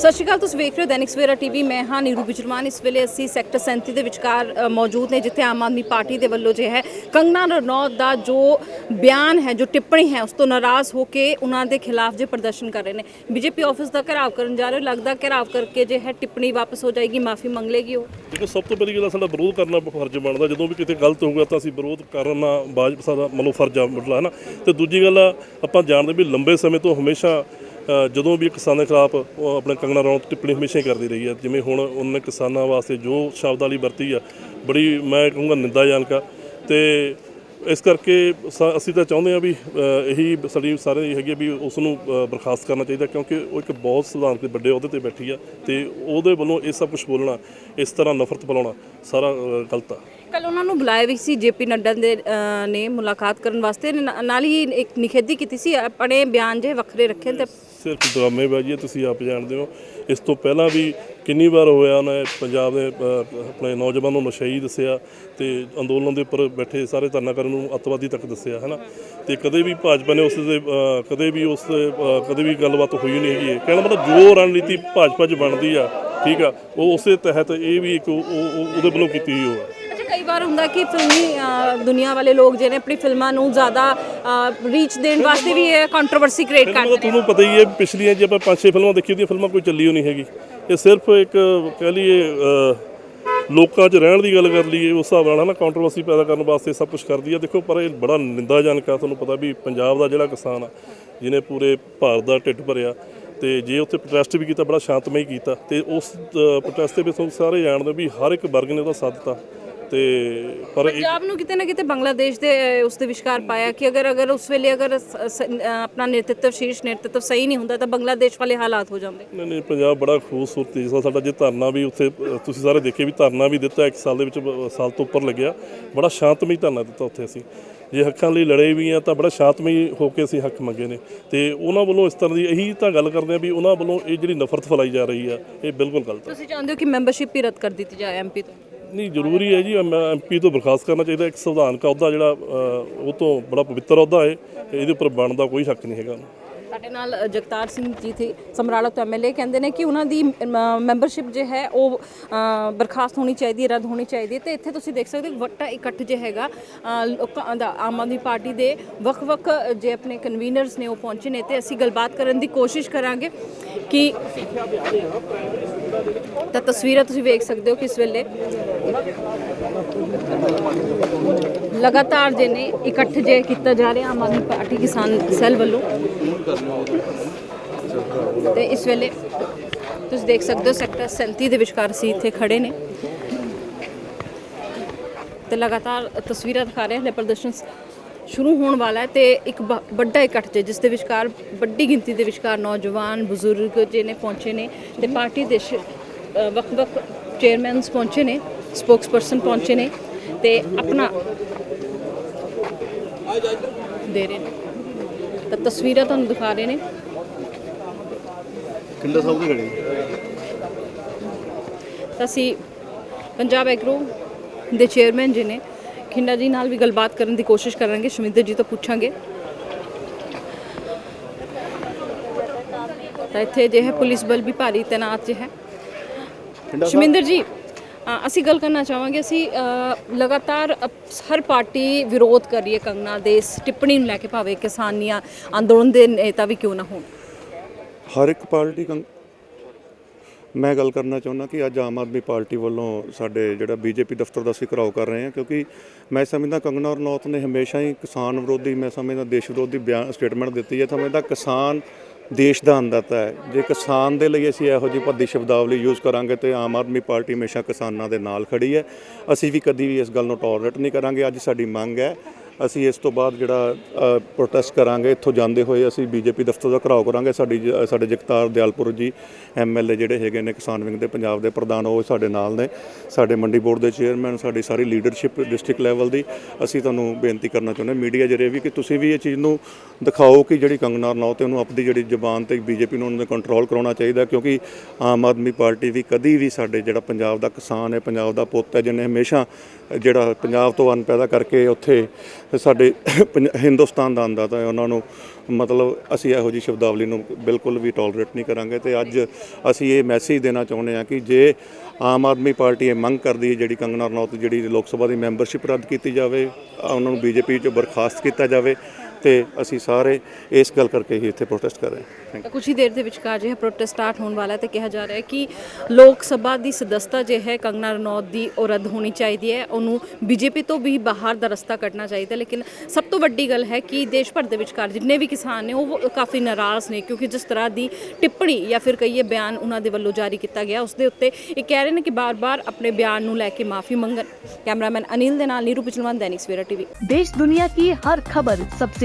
ਸਤਿ ਸ਼੍ਰੀ ਅਕਾਲ ਤੁਸੀਂ ਵੇਖ ਰਹੇ ਹੋ ਦੈਨਿਕ ਸਵੇਰਾ ਟੀਵੀ। ਮੈਂ ਹਾਂ ਨੀਰੂ ਬਿਜਰਮਾਨ ਇਸ ਵੇਲੇ ਅਸੀਂ ਸੈਕਟਰ 37 ਦੇ ਵਿਚਕਾਰ ਅ, ਮੌਜੂਦ ਨੇ ਜਿੱਥੇ ਆਮ ਆਦਮੀ ਪਾਰਟੀ ਦੇ ਵੱਲੋਂ ਜੇ ਹੈ ਕੰਗਨਾ ਰਣੌਤ ਦਾ ਜੋ ਬਿਆਨ ਹੈ ਜੋ ਟਿੱਪਣੀ ਹੈ ਉਸ ਤੋਂ ਨਾਰਾਜ਼ ਹੋ ਕੇ ਉਹਨਾਂ ਦੇ ਖਿਲਾਫ ਜੇ ਪ੍ਰਦਰਸ਼ਨ ਕਰ ਰਹੇ ਨੇ। ਬੀਜੇਪੀ ਆਫਿਸ ਦਾ ਘਿਰਾਵ ਕਰਨ ਜਾ ਰਹੇ ਹੋ। ਲੱਗਦਾ ਘਿਰਾਵ ਕਰਕੇ ਜੇ ਹੈ ਟਿੱਪਣੀ ਵਾਪਸ ਹੋ ਜਾਏਗੀ ਮਾਫੀ ਮੰਗ ਲੇਗੀ ਉਹ। ਦੇਖੋ ਸਭ ਤੋਂ ਪਹਿਲੀ ਗੱਲ ਸਾਡਾ ਵਿਰੋਧ ਕਰਨਾ ਫਰਜ਼ ਬਣਦਾ। ਜਦੋਂ ਵੀ ਕਿਤੇ ਗਲਤ ਹੋਊਗਾ ਤਾਂ ਅਸੀਂ ਵਿਰੋਧ ਕਰਨਾ ਬਾਜਪਾ ਦਾ ਮਤਲਬ ਫਰਜ਼ ਆ ਮਤਲਬ ਹੈ ਨਾ। ਤੇ ਦੂਜੀ ਗੱਲ ਆ, ਆਪਾਂ ਜਾਣਦੇ ਵੀ ਲੰਬੇ ਸਮੇਂ ਤੋਂ ਹਮੇਸ਼ਾ ਜਦੋਂ ਵੀ ਕਿਸਾਨਾਂ ਖਿਲਾਫ ਉਹ ਆਪਣੇ ਕੰਗਣਾ ਰਣੌਤ ਟਿੱਪਣੀ ਹਮੇਸ਼ਾ ਹੀ ਕਰਦੀ ਰਹੀ ਹੈ, ਜਿਵੇਂ ਹੁਣ ਉਹਨੇ ਕਿਸਾਨਾਂ ਵਾਸਤੇ ਜੋ ਸ਼ਬਦਾਵਲੀ ਵਰਤੀ ਆ, ਬੜੀ ਮੈਂ ਕਹੂੰਗਾ ਨਿੰਦਾਜਨਕ ਆ। ਤੇ ਇਸ ਕਰਕੇ ਸ- ਅਸੀਂ ਤਾਂ ਚਾਹੁੰਦੇ ਆ ਵੀ ਇਹੀ ਸਾਡੀ ਸਾਰੇ ਦੀ ਹੈਗੀ ਆ ਵੀ ਉਸ ਨੂੰ ਬਰਖਾਸਤ ਕਰਨਾ ਚਾਹੀਦਾ, ਕਿਉਂਕਿ ਉਹ ਇੱਕ ਬਹੁਤ ਸਿਧਾਂਤ ਤੇ ਵੱਡੇ ਅਹੁਦੇ ਤੇ ਬੈਠੀ ਆ ਤੇ ਉਹਦੇ ਵੱਲੋਂ ਇਹ ਸਭ ਕੁਝ ਬੋਲਣਾ, ਇਸ ਤਰ੍ਹਾਂ ਨਫ਼ਰਤ ਫੈਲਾਉਣਾ ਸਾਰਾ ਗਲਤ ਆ। ਕੱਲ ਉਹਨਾਂ ਨੂੰ ਬੁਲਾਇਆ ਵੀ ਸੀ ਜੇਪੀ ਨੱਡਾ ਦੇ ਅ, ਨੇ ਮੁਲਾਕਾਤ ਕਰਨ ਵਾਸਤੇ। ਨਾ- ਨਾਲ ਹੀ ਇੱਕ ਨਿਖੇਧੀ ਕੀਤੀ ਸੀ ਆਪਣੇ ਬਿਆਨ ਜੇ ਵੱਖਰੇ ਰੱਖੇ ਤੇ ਸਿਰਫ ਡਰਾਮੇਬਾਜ਼ੀ ਹੈ ਤੁਸੀਂ ਆਪ ਜਾਣਦੇ ਹੋ। ਇਸ ਤੋਂ ਪਹਿਲਾਂ ਵੀ ਕਿੰਨੀ ਵਾਰ ਹੋਇਆ ਉਹਨੇ ਪੰਜਾਬ ਦੇ ਅ, ਆਪਣੇ ਨੌਜਵਾਨ ਨੂੰ ਨਸ਼ਈ ਦੱਸਿਆ ਤੇ ਅੰਦੋਲਨ ਦੇ ਉੱਪਰ ਬੈਠੇ ਸਾਰੇ ਧਰਨਾ ਕਰਨ ਨੂੰ ਅੱਤਵਾਦੀ ਤੱਕ ਦੱਸਿਆ ਹੈ ਨਾ ਤੇ ਕਦੇ ਵੀ ਭਾਜਪਾ ਨੇ ਉਸ ਦੇ ਅ, ਕਦੇ ਵੀ ਉਸ ਦੇ, ਅ, ਕਦੇ ਵੀ ਗੱਲਬਾਤ ਹੋਈ ਨਹੀਂ ਹੈਗੀ। ਹੈ ਕਹਿਣਾ ਮਤਲਬ ਜੋ ਰਣਨੀਤੀ ਭਾਜਪਾ 'ਚ ਬਣਦੀ ਆ ਠੀਕ ਆ ਉਹ ਉਸੇ ਤਹਿਤ ਇਹ ਵੀ ਇੱਕ ਉਹ- ਉਹ- ਉਹਦੇ ਵੱਲੋਂ ਕੀਤੀ ਹੋਈ ਉਹ ਆ। ਕਈ ਵਾਰ ਹੁੰਦਾ ਕਿ ਫਿਲਮੀ ਦੁਨੀਆ ਵਾਲੇ ਲੋਕ ਜਿਹੜੇ ਆਪਣੀ ਫਿਲਮਾਂ ਨੂੰ ਜ਼ਿਆਦਾ ਰੀਚ ਦੇਣ ਵਾਸਤੇ ਵੀ ਇਹ ਕੰਟਰੋਵਰਸੀ ਕ੍ਰੀਏਟ ਕਰਦੇ ਤਾਂ ਤੁਹਾਨੂੰ ਪਤਾ ਹੀ ਹੈ ਪਿਛਲੀਆਂ ਜੇ ਆਪਾਂ ਪੰਜ ਛੇ ਫਿਲਮਾਂ ਦੇਖੀ ਉਹਦੀਆਂ ਫਿਲਮਾਂ ਕੋਈ ਚੱਲੀ ਹੋ ਨਹੀਂ ਹੈਗੀ। ਇਹ ਸਿਰਫ ਇੱਕ ਕਹਿ ਲਈਏ ਲੋਕਾਂ 'ਚ ਰਹਿਣ ਦੀ ਗੱਲ ਕਰ ਲਈਏ ਉਸ ਹਿਸਾਬ ਨਾਲ ਹਨਾ ਕੰਟਰੋਵਰਸੀ ਪੈਦਾ ਕਰਨ ਵਾਸਤੇ ਸਭ ਕੁਝ ਕਰਦੀ ਆ। ਦੇਖੋ ਪਰ ਇਹ ਬੜਾ ਨਿੰਦਾਜਨਕ ਆ ਤੁਹਾਨੂੰ ਪਤਾ ਵੀ ਪੰਜਾਬ ਦਾ ਜਿਹੜਾ ਕਿਸਾਨ ਆ ਜਿਹਨੇ ਪੂਰੇ ਭਾਰਤ ਦਾ ਢਿੱਡ ਭਰਿਆ ਤੇ ਜੇ ਉੱਥੇ ਪ੍ਰੋਟੈਸਟ ਵੀ ਕੀਤਾ ਬੜਾ ਸ਼ਾਂਤਮਈ ਕੀਤਾ ਤੇ ਉਸ ਪ੍ਰੋਟੈਸਟ ਦੇ ਵਿੱਚ ਸਾਰੇ ਜਾਣਦੇ ਵੀ ਹਰ ਇੱਕ ਵਰਗ ਨੇ ਉਹਦਾ ਸਾਥ ਦਿੱਤਾ। ਤੇ ਪਰ ਪੰਜਾਬ ਨੂੰ ਕਿਤੇ ਨਾ ਕਿਤੇ ਬੰਗਲਾਦੇਸ਼ ਦੇ ਉਸ ਦੇ ਵਿਚਕਾਰ ਪਾਇਆ ਕਿ ਅਗਰ ਅਗਰ ਉਸ ਵੇਲੇ ਅਗਰ ਆਪਣਾ ਨੇਤਿਤਵ ਸ਼ੀਰਸ਼ ਨੇਤਿਤਵ ਸਹੀ ਨਹੀਂ ਹੁੰਦਾ ਤਾਂ ਬੰਗਲਾਦੇਸ਼ ਵਾਲੇ ਹਾਲਾਤ ਹੋ ਜਾਂਦੇ। ਨਹੀਂ ਨਹੀਂ ਪੰਜਾਬ ਬੜਾ ਖੂਬਸੂਰਤ ਦੇਸ਼ ਸਾਡਾ ਜੇ ਧਰਨਾ ਵੀ ਉੱਥੇ ਤੁਸੀਂ ਸਾਰੇ ਦੇਖੇ ਵੀ ਧਰਨਾ ਵੀ ਦਿੱਤਾ ਇੱਕ ਸਾਲ ਦੇ ਵਿੱਚ ਸਾਲ ਤੋਂ ਉੱਪਰ ਲੱਗਿਆ। ਬੜਾ ਸ਼ਾਂਤਮਈ ਧਰਨਾ ਦਿੱਤਾ ਉੱਥੇ ਅਸੀਂ। ਜੇ ਹੱਕਾਂ ਲਈ ਲੜੇ ਵੀ ਆ ਤਾਂ ਬੜਾ ਸ਼ਾਂਤਮਈ ਹੋ ਕੇ ਅਸੀਂ ਹੱਕ ਮੰਗੇ ਨੇ। ਤੇ ਉਹਨਾਂ ਵੱਲੋਂ ਇਸ ਤਰ੍ਹਾਂ ਦੀ ਇਹੀ ਤਾਂ ਗੱਲ ਕਰਦੇ ਆ ਵੀ ਉਹਨਾਂ ਵੱਲੋਂ ਇਹ ਜਿਹੜੀ ਨਫ਼ਰਤ ਫੈਲਾਈ ਜਾ ਰਹੀ ਆ ਇਹ ਬਿਲਕੁਲ ਗਲਤ ਤੁਸੀਂ ਚਾਹੁੰਦੇ ਹੋ ਕਿ ਮੈਂਬਰਸ਼ਿਪ ਹੀ ਰੱਦ ਕਰ ਦਿੱਤੀ ਜਾਏ ਐਮਪੀ ਤੋਂ? ਨਹੀਂ, ਜ਼ਰੂਰੀ ਹੈ ਜੀ ਐਮਪੀ ਤੋਂ ਬਰਖਾਸਤ ਕਰਨਾ ਚਾਹੀਦਾ, ਇੱਕ ਸੰਵਿਧਾਨਕ ਅਹੁਦਾ ਜਿਹੜਾ ਉਹ ਤੋਂ ਬੜਾ ਪਵਿੱਤਰ ਅਹੁਦਾ ਹੈ, ਇਹਦੇ ਉੱਪਰ ਬਣਨ ਦਾ ਕੋਈ ਸ਼ੱਕ ਨਹੀਂ ਹੈਗਾ। ਸਾਡੇ ਨਾਲ ਜਗਤਾਰ ਸਿੰਘ ਜੀ ਥੇ, ਸਮਰਾਲਾ ਤੋਂ ਐਮਐਲਏ ਕਹਿੰਦੇ ਨੇ ਕਿ ਉਹਨਾਂ ਦੀ ਮੈਂਬਰਸ਼ਿਪ ਜੇ ਹੈ ਉਹ ਬਰਖਾਸਤ ਹੋਣੀ ਚਾਹੀਦੀ ਹੈ, ਰੱਦ ਹੋਣੀ ਚਾਹੀਦੀ ਹੈ। ਤੇ ਇੱਥੇ ਤੁਸੀਂ ਦੇਖ ਸਕਦੇ ਹੋ ਵੱਡਾ ਇਕੱਠ ਜੇ ਹੈਗਾ ਲੋਕਾਂ ਦਾ, ਆਮ ਆਦਮੀ ਪਾਰਟੀ ਦੇ ਵੱਖ-ਵੱਖ ਜੇ ਆਪਣੇ ਕਨਵੀਨਰਸ ਨੇ ਉਹ ਪਹੁੰਚੇ ਨੇ ਤੇ ਅਸੀਂ ਗੱਲਬਾਤ ਕਰਨ ਦੀ ਕੋਸ਼ਿਸ਼ ਕਰਾਂਗੇ ਕਿ ਤਾਂ ਤਸਵੀਰਾਂ ਤੁਸੀਂ ਵੇਖ ਸਕਦੇ ਹੋ ਕਿਸ ਵੇਲੇ। ਲਗਾਤਾਰ ਜੇ ਨੇ ਇਕੱਠ ਜੇ ਕੀਤਾ ਜਾ ਰਿਹਾ, ਆਮ ਆਦਮੀ ਪਾਰਟੀ ਕਿਸਾਨ ਸੈੱਲ ਵੱਲੋਂ। ਤੇ ਇਸ ਵੇਲੇ ਤੁਸੀਂ ਦੇਖ ਸਕਦੇ ਹੋ ਸੈਕਟਰ 37 ਦੇ ਵਿਚਕਾਰ ਅਸੀਂ ਇੱਥੇ ਖੜੇ ਨੇ। ਤੇ ਲਗਾਤਾਰ ਤਸਵੀਰਾਂ ਦਿਖਾ ਰਹੇ ਹਲੇ ਪ੍ਰਦਰਸ਼ਨ ਸ਼ੁਰੂ ਹੋਣ ਵਾਲਾ ਹੈ ਤੇ ਇੱਕ ਵੱਡਾ ਇਕੱਠ ਜੇ, ਜਿਸ ਦੇ ਵਿਚਕਾਰ ਵੱਡੀ ਗਿਣਤੀ ਦੇ ਵਿਚਕਾਰ ਨੌਜਵਾਨ, ਬਜ਼ੁਰਗ ਜੇ ਨੇ ਪਹੁੰਚੇ ਨੇ ਤੇ ਪਾਰਟੀ ਦੇ ਵੱਖ-ਵੱਖ ਚੇਅਰਮੈਨਸ ਪਹੁੰਚੇ ਨੇ, ਸਪੋਕਸਪਰਸਨ ਪਹੁੰਚੇ ਨੇ ਤੇ ਆਪਣਾ ਦੇ ਰਹੇ ਨੇ। ਤਾਂ ਤਸਵੀਰਾਂ ਤੁਹਾਨੂੰ ਦਿਖਾ ਰਹੇ ਨੇ। ਕਿੰਡਾ ਸਾਹਿਬ ਦੀ ਘੜੀ? ਤਾਂ ਅਸੀਂ ਪੰਜਾਬ ਐਗਰੋ ਦੇ ਚੇਅਰਮੈਨ ਜੀ ਨੇ ਖਿੰਡਾ ਜੀ ਨਾਲ ਵੀ ਗੱਲਬਾਤ ਕਰਨ ਦੀ ਕੋਸ਼ਿਸ਼ ਕਰਾਂਗੇ ਸ਼ਮਿੰਦਰ ਜੀ ਤੋਂ ਪੁੱਛਾਂਗੇ। ਤਾਂ ਇੱਥੇ ਜੇ ਹੈ ਪੁਲਿਸ ਬਲ ਵੀ ਭਾਰੀ ਤੈਨਾਤ ਜੇ ਹੈ। ਸ਼ਮਿੰਦਰ ਜੀ ਅਸੀਂ ਗੱਲ ਕਰਨਾ ਚਾਹਾਂਗੇ, ਅਸੀਂ ਲਗਾਤਾਰ ਹਰ ਪਾਰਟੀ ਵਿਰੋਧ ਕਰ ਰਹੀ ਹੈ ਕੰਗਨਾ ਦੇ, ਇਸ ਟਿੱਪਣੀ ਨੂੰ ਲੈ ਕੇ ਭਾਵੇਂ ਕਿਸਾਨੀਆਂ ਅੰਦੋਲਨ ਦੇ ਨੇਤਾ ਵੀ ਕਿਉਂ ਨਾ ਹੋਣ। ਹਰ ਇੱਕ ਪਾਰਟੀ ਕੰਗ, ਮੈਂ ਗੱਲ ਕਰਨਾ ਚਾਹੁੰਦਾ ਕਿ ਅੱਜ ਆਮ ਆਦਮੀ ਪਾਰਟੀ ਵੱਲੋਂ ਸਾਡੇ ਜਿਹੜਾ ਬੀਜੇਪੀ ਦਫ਼ਤਰ ਦਾ ਅਸੀਂ ਘਿਰਾਓ ਕਰ ਰਹੇ ਹਾਂ, ਕਿਉਂਕਿ ਮੈਂ ਸਮਝਦਾ ਕੰਗਨਾ ਰਣੌਤ ਨੇ ਹਮੇਸ਼ਾ ਹੀ ਕਿਸਾਨ ਵਿਰੋਧੀ, ਮੈਂ ਸਮਝਦਾ ਦੇਸ਼ ਵਿਰੋਧੀ ਬਿਆਨ, ਸਟੇਟਮੈਂਟ ਦਿੱਤੀ ਹੈ, ਸਮਝਦਾ ਕਿਸਾਨ ਦੇਸ਼ ਦਾ ਅੰਨਦਾਤਾ ਹੈ। ਜੇ ਕਿਸਾਨ ਦੇ ਲਈ ਅਸੀਂ ਇਹੋ ਜਿਹੀ ਭੱਦੀ ਸ਼ਬਦਾਵਲੀ ਯੂਜ਼ ਕਰਾਂਗੇ ਤੇ ਆਮ ਆਦਮੀ ਪਾਰਟੀ ਹਮੇਸ਼ਾ ਕਿਸਾਨਾਂ ਦੇ ਨਾਲ ਖੜੀ ਹੈ। ਅਸੀਂ ਵੀ ਕਦੀ ਵੀ ਇਸ ਗੱਲ ਨੂੰ ਟੋਲਰੇਟ ਨਹੀਂ ਕਰਾਂਗੇ। ਅੱਜ ਸਾਡੀ ਮੰਗ ਹੈ ਅਸੀਂ ਇਸ ਤੋਂ ਬਾਅਦ ਜਿਹੜਾ ਪ੍ਰੋਟੈਸਟ ਕਰਾਂਗੇ, ਇੱਥੋਂ ਜਾਂਦੇ ਹੋਏ ਅਸੀਂ ਬੀਜੇਪੀ ਦਫ਼ਤਰ ਦਾ ਘਰਾਓ ਕਰਾਂਗੇ। ਸਾਡੀ ਜ- ਸਾਡੇ ਜਗਤਾਰ ਦਿਆਲਪੁਰ ਜੀ ਐਮਐਲਏ ਜਿਹੜੇ ਹੈਗੇ ਨੇ ਕਿਸਾਨ ਵਿੰਗ ਦੇ ਪੰਜਾਬ ਦੇ ਪ੍ਰਧਾਨ, ਉਹ ਸਾਡੇ ਨਾਲ ਨੇ। ਸਾਡੇ ਮੰਡੀ ਬੋਰਡ ਦੇ ਚੇਅਰਮੈਨ, ਸਾਡੀ ਸਾਰੀ ਲੀਡਰਸ਼ਿਪ ਡਿਸਟ੍ਰਿਕਟ ਲੈਵਲ ਦੀ। ਅਸੀਂ ਤੁਹਾਨੂੰ ਬੇਨਤੀ ਕਰਨਾ ਚਾਹੁੰਦੇ ਮੀਡੀਆ ਜਰੇ ਵੀ ਕਿ ਤੁਸੀਂ ਵੀ ਇਹ ਚੀਜ਼ ਨੂੰ ਦਿਖਾਓ ਕਿ ਜਿਹੜੀ ਕੰਗਨਾ ਰਣੌਤ ਹੈ, ਉਹਨੂੰ ਆਪਣੀ ਜਿਹੜੀ ਜ਼ਬਾਨ ਤੇ ਬੀਜੇਪੀ ਨੂੰ ਉਹਨਾਂ ਕੰਟਰੋਲ ਕਰਾਉਣਾ ਚਾਹੀਦਾ, ਕਿਉਂਕਿ ਆਮ ਆਦਮੀ ਪਾਰਟੀ ਵੀ ਕਦੀ ਵੀ ਸਾਡੇ ਜਿਹੜਾ ਪੰਜਾਬ ਦਾ ਕਿਸਾਨ ਹੈ, ਪੰਜਾਬ ਦਾ ਪੁੱਤ ਹੈ, ਜਿਹਨੇ ਹਮੇਸ਼ਾ ਜਿਹੜਾ ਪੰਜਾਬ ਤੋਂ ਅੰਨ ਪੈਦਾ ਕਰਕੇ ਉੱਥੇ ਸਾਡੇ ਪੰਜ- ਹਿੰਦੁਸਤਾਨ ਦਾ ਅੰਦਾ ਤਾਂ ਉਹਨਾਂ ਨੂੰ ਮਤਲਬ ਅਸੀਂ ਇਹੋ ਜਿਹੀ ਸ਼ਬਦਾਵਲੀ ਨੂੰ ਬਿਲਕੁਲ ਵੀ ਟੋਲਰੇਟ ਨਹੀਂ ਕਰਾਂਗੇ। ਤੇ ਅੱਜ ਅਸੀਂ ਇਹ ਮੈਸੇਜ ਦੇਣਾ ਚਾਹੁੰਦੇ ਹਾਂ ਕਿ ਜੇ ਆਮ ਆਦਮੀ ਪਾਰਟੀ ਇਹ ਮੰਗ ਕਰਦੀ ਹੈ ਜਿਹੜੀ ਕੰਗਨਾ ਰਣੌਤ ਜਿਹੜੀ ਲੋਕ ਸਭਾ ਦੀ ਮੈਂਬਰਸ਼ਿਪ ਰੱਦ ਕੀਤੀ ਜਾਵੇ ਉਹਨਾਂ ਨੂੰ ਬੀਜੇਪੀ ਚੋਂ ਬਰਖਾਸਤ ਕੀਤਾ ਜਾਵੇ ਤੇ ਅਸੀਂ ਸਾਰੇ ਇਸ ਗੱਲ ਕਰਕੇ ਹੀ ਇੱਥੇ ਪ੍ਰੋਟੈਸਟ ਕਰ ਰਹੇ ਹਾਂ। ਕੁਝ ਹੀ ਦੇਰ ਦੇ ਵਿਚਕਾਰ ਜਿਹੜਾ ਪ੍ਰੋਟੈਸਟ ਸਟਾਰਟ ਹੋਣ ਵਾਲਾ ਹੈ ਤੇ ਕਿਹਾ ਜਾ ਰਿਹਾ ਹੈ ਕਿ ਲੋਕ ਸਭਾ ਦੀ ਸਦਸਤਾ ਜੇ ਹੈ ਕੰਗਨਾ ਰਣੌਤ ਦੀ ਉਹ ਰੱਦ ਹੋਣੀ ਚਾਹੀਦੀ ਹੈ ਉਹਨੂੰ ਬੀਜੇਪੀ ਤੋਂ ਵੀ ਬਾਹਰ ਦਾ ਰਸਤਾ ਕੱਢਣਾ ਚਾਹੀਦਾ ਲੇਕਿਨ ਸਭ ਤੋਂ ਵੱਡੀ ਗੱਲ ਹੈ ਕਿ ਦੇਸ਼ ਭਰ ਦੇ ਵਿਚਕਾਰ ਜਿੰਨੇ ਵੀ ਕਿਸਾਨ ਨੇ ਉਹ ਕਾਫੀ ਨਾਰਾਜ਼ ਨੇ ਕਿਉਂਕਿ ਜਿਸ ਤਰ੍ਹਾਂ ਦੀ ਟਿੱਪਣੀ ਜਾਂ ਫਿਰ ਕਹੀਏ ਬਿਆਨ ਉਹਨਾਂ ਦੇ ਵੱਲੋਂ ਜਾਰੀ ਕੀਤਾ ਗਿਆ ਉਸ ਦੇ ਉੱਤੇ ਇਹ ਕਹਿ ਰਹੇ ਨੇ ਕਿ ਬਾਰ-ਬਾਰ ਆਪਣੇ ਬਿਆਨ ਨੂੰ ਲੈ ਕੇ ਮਾਫੀ ਮੰਗਣ। ਕੈਮਰਾਮੈਨ ਅਨਿਲ ਦੇ ਨਾਲ ਨੀਰੂ ਪਿਛਲਵਾਨ ਦੈਨਿਕ ਸਵੇਰਾ ਟੀਵੀ। ਦੇਸ਼ ਦੁਨੀਆ ਕੀ ਹਰ ਖਬਰ ਸਭ